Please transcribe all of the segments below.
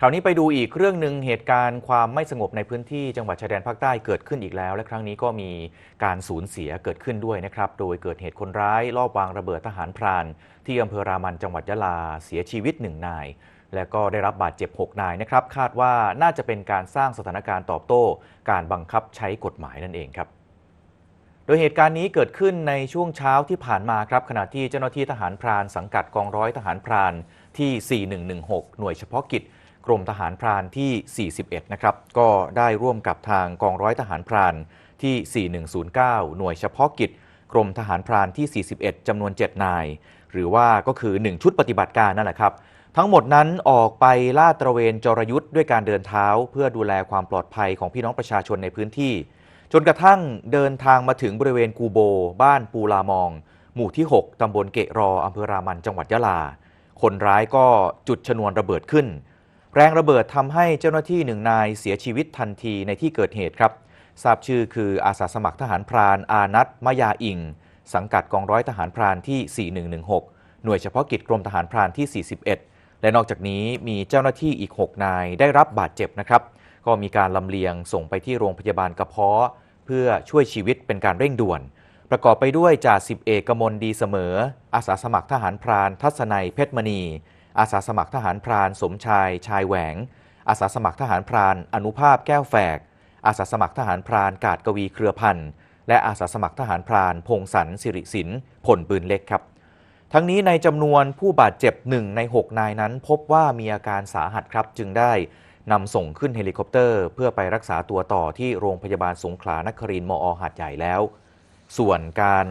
คราวนี้ไปดูอีกเรื่องหนึ่งเหตุการณ์ความไม่สงบในพื้นที่จังหวัดชายแดนภาคใต้เกิดขึ้นอีกแล้ว และครั้งนี้ก็มีการสูญเสียเกิดขึ้นด้วยนะครับ โดยเกิดเหตุคนร้ายลอบวางระเบิดทหารพราน ที่อำเภอรามันจังหวัดยะลาเสียชีวิตหนึ่งนาย และก็ได้รับบาดเจ็บ 6 นายนะครับ คาดว่าน่าจะเป็นการสร้างสถานการณ์ตอบโต้ การบังคับใช้กฎหมายนั่นเองครับโดยเหตุการณ์นี้เกิดขึ้นในช่วงเช้าที่ผ่านมาครับขณะที่เจ้าหน้าที่ทหารพราน สังกัดกองร้อยทหารพรานที่ 4116 หน่วยเฉพาะกิจ กรมทหารพรานที่ 41 นะครับ ก็ได้ร่วมกับทางกองร้อยทหารพรานที่ 4109 หน่วยเฉพาะกิจ กรมทหารพรานที่ 41 จำนวน 7 นาย หรือว่าก็คือ 1 ชุดปฏิบัติการนั่นแหละครับ ทั้งหมดนั้นออกไปลาดตระเวนจรยุทธ์ด้วยการเดินเท้า เพื่อดูแลความปลอดภัยของพี่น้องประชาชนในพื้นที่ จนกระทั่งเดินทางมาถึงบริเวณกูโบ บ้านปูลามอง หมู่ที่ 6 ตำบลเกะรออำเภอรามันจังหวัดยะลา คนร้ายก็จุดชนวนระเบิดขึ้น แรงระเบิดทำให้เจ้าหน้าที่หนึ่งนายเสียชีวิตทันทีในที่เกิดเหตุครับ ทราบชื่อคืออาสาสมัครทหารพรานอานัทมยาอิง สังกัดกองร้อยทหารพรานที่ 4116 หน่วยเฉพาะกิจกรมทหารพรานที่ 41 และนอกจากนี้มีเจ้าหน้าที่อีก 6 นายได้รับบาดเจ็บนะครับ ก็มีการลำเลียงส่งไปที่โรงพยาบาลกระเพาะ เพื่อช่วยชีวิตเป็นการเร่งด่วน ประกอบไปด้วยจ่าสิบเอกกมลดีเสมอ อาสาสมัครทหารพรานทัศนัยเพชรมณี อาสาสมัครทหารพรานสมชายชายแหวง อาสาสมัครทหารพรานอนุภาพแก้วแฝก อาสาสมัครทหารพรานกาดกวีเครือพันธ์และอาสาสมัครทหารพราน พงสันสิริสินผลปืนเล็กครับ ทั้งนี้ในจำนวนผู้บาดเจ็บหนึ่งใน 6 นายนั้น พบว่ามีอาการสาหัสครับจึงได้นำส่งขึ้นเฮลิคอปเตอร์ เพื่อไปรักษาตัวต่อที่โรงพยาบาลสงขลานครินทร์มอหาดใหญ่แล้ว ส่วนการ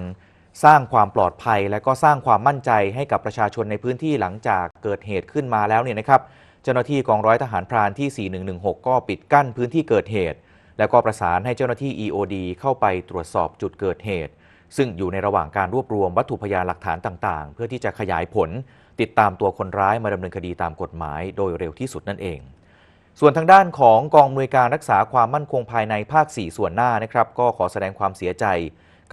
สร้างความปลอดภัย และก็สร้างความมั่นใจให้กับประชาชนในพื้นที่หลังจากเกิดเหตุขึ้นมาแล้วเนี่ยนะครับ เจ้าหน้าที่กองร้อยทหารพรานที่ 4116 ก็ปิดกั้นพื้นที่เกิดเหตุ แล้วก็ประสานให้เจ้าหน้าที่ EOD เข้าไปตรวจสอบจุดเกิดเหตุ ซึ่งอยู่ในระหว่างการรวบรวมวัตถุพยานหลักฐานต่าง ๆ เพื่อที่จะขยายผล ติดตามตัวคนร้ายมาดำเนินคดีตามกฎหมาย โดยเร็วที่สุดนั่นเอง ส่วนทางด้านของกองอำนวยการรักษาความมั่นคงภายในภาค 4 ส่วนหน้านะครับ ก็ขอแสดงความเสียใจ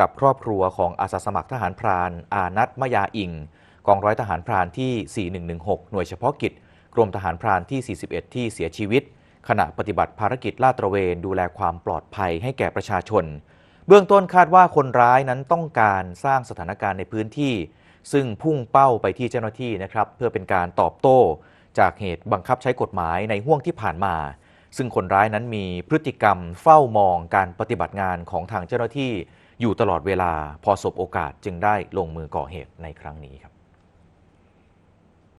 กับครอบครัวของอาสาสมัครทหารพราน อานัทมยาอิง กองร้อยทหารพรานที่ 4116 หน่วยเฉพาะกิจ กรมทหารพรานที่ 41 ที่เสียชีวิต ขณะปฏิบัติภารกิจลาดตระเวนดูแลความปลอดภัยให้แก่ประชาชน เบื้องต้นคาดว่าคนร้ายนั้นต้องการสร้างสถานการณ์ในพื้นที่ ซึ่งพุ่งเป้าไปที่เจ้าหน้าที่นะครับเพื่อเป็นการตอบโต้ จากเหตุบังคับใช้กฎหมายในห่วงที่ผ่านมาซึ่งคนร้ายนั้นมีพฤติกรรมเฝ้ามองการปฏิบัติงานของทางเจ้าหน้าที่ อยู่ตลอดเวลาพอสบโอกาสจึงได้ลงมือก่อเหตุในครั้งนี้ครับ